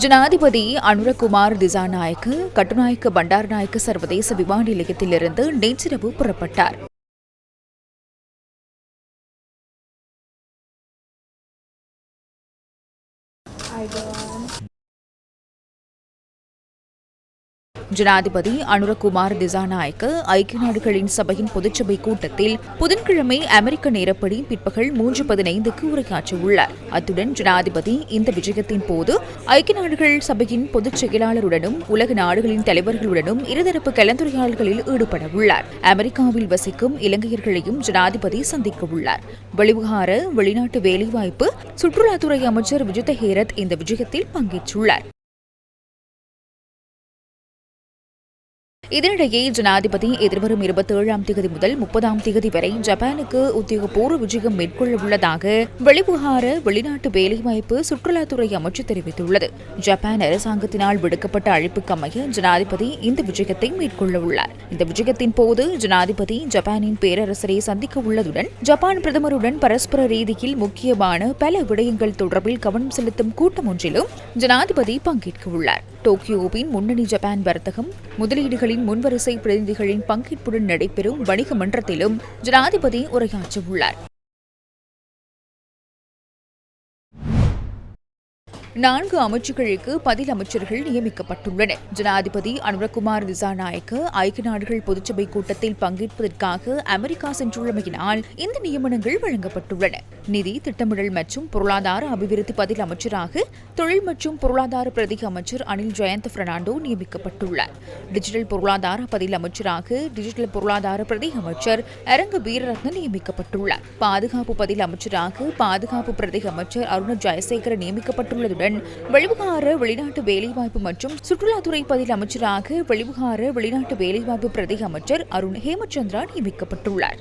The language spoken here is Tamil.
ஜனாதிபதி அனுரகுமார் திசாநாயக்கு கட்டுநாயக்க பண்டாரநாயக்க சர்வதேச விமான நிலையத்திலிருந்து நேற்றிரவு புறப்பட்டார். ஜனாதிபதி அனுரகுமார் திசாநாயக்க ஐக்கிய நாடுகளின் சபையின் பொதுச்சபை கூட்டத்தில் புதன்கிழமை அமெரிக்க நேரப்படி பிற்பகல் மூன்று பதினைந்துக்கு உரையாற்றவுள்ளார். அத்துடன் ஜனாதிபதி இந்த விஜயத்தின் போது ஐக்கிய நாடுகள் சபையின் பொதுச் செயலாளருடனும் உலக நாடுகளின் தலைவர்களுடனும் இருதரப்பு கலந்துரையாடல்களில் ஈடுபட உள்ளார் அமெரிக்காவில் வசிக்கும் இலங்கையர்களையும் ஜனாதிபதி சந்திக்க உள்ளார் வெளிவிகார வெளிநாட்டு வேலைவாய்ப்பு சுற்றுலாத்துறை அமைச்சர் விஜித ஹேரத் இந்த விஜயத்தில் பங்கேற்றுள்ளார். இதனிடையே ஜனாதிபதி எதிர்வரும் இருபத்தி ஏழாம் தேதி முதல் முப்பதாம் தேதி வரை ஜப்பானுக்கு உத்தியோகபூர்வ விஜயம் மேற்கொள்ள உள்ளதாக வெளிவிவகார வெளிநாட்டு வேலைவாய்ப்பு சுற்றுலாத்துறை அமைச்சு தெரிவித்துள்ளது. ஜப்பான் அரசாங்கத்தினால் விடுக்கப்பட்ட அழைப்புக்கு அமைய ஜனாதிபதி இந்த விஜயத்தை மேற்கொள்ள உள்ளார் இந்த விஜயத்தின் போது ஜனாதிபதி ஜப்பானின் பேரரசரை சந்திக்க உள்ளதுடன் ஜப்பான் பிரதமருடன் பரஸ்பர ரீதியில் முக்கியமான பல விடயங்கள் தொடர்பில் கவனம் செலுத்தும் கூட்டம் ஒன்றிலும் ஜனாதிபதி பங்கேற்க உள்ளார் டோக்கியோவின் முன்னணி ஜப்பான் வர்த்தகம் முதலீடுகளின் முன்வரிசை பிரதிநிதிகளின் பங்கேற்புடன் நடைபெறும் வணிக மன்றத்திலும் ஜனாதிபதி உரையாற்றவுள்ளார். நான்கு அமைச்சுகளுக்கு பதில் அமைச்சர்கள் நியமிக்கப்பட்டுள்ளனர். ஜனாதிபதி அனுரகுமார் திசாநாயக்க ஐக்கிய நாடுகள் பொதுச்சபை கூட்டத்தில் பங்கேற்பதற்காக அமெரிக்கா சென்றுள்ளமையினால் இந்த நியமனங்கள் வழங்கப்பட்டுள்ளன. நிதி திட்டமிடல் மற்றும் பொருளாதார அபிவிருத்தி பதில் அமைச்சராக தொழில் மற்றும் பொருளாதார பிரதி அமைச்சர் அனில் ஜெயந்த் பெர்னாண்டோ நியமிக்கப்பட்டுள்ளார். டிஜிட்டல் பொருளாதார பதில் அமைச்சராக டிஜிட்டல் பொருளாதார பிரதி அமைச்சர் அரங்க வீரரத்ன நியமிக்கப்பட்டுள்ளார். பாதுகாப்பு பதில் அமைச்சராக பாதுகாப்பு பிரதி அமைச்சர் அருண ஜெயசேகர நியமிக்கப்பட்டுள்ளதுடன் வெளிவிகார வெளிநாட்டு வேலைவாய்ப்பு மற்றும் சுற்றுலாத்துறை பதில் அமைச்சராக வெளிவிகார வெளிநாட்டு வேலைவாய்ப்பு பிரதி அமைச்சர் அருண் ஹேமச்சந்திரா நியமிக்கப்பட்டுள்ளார்.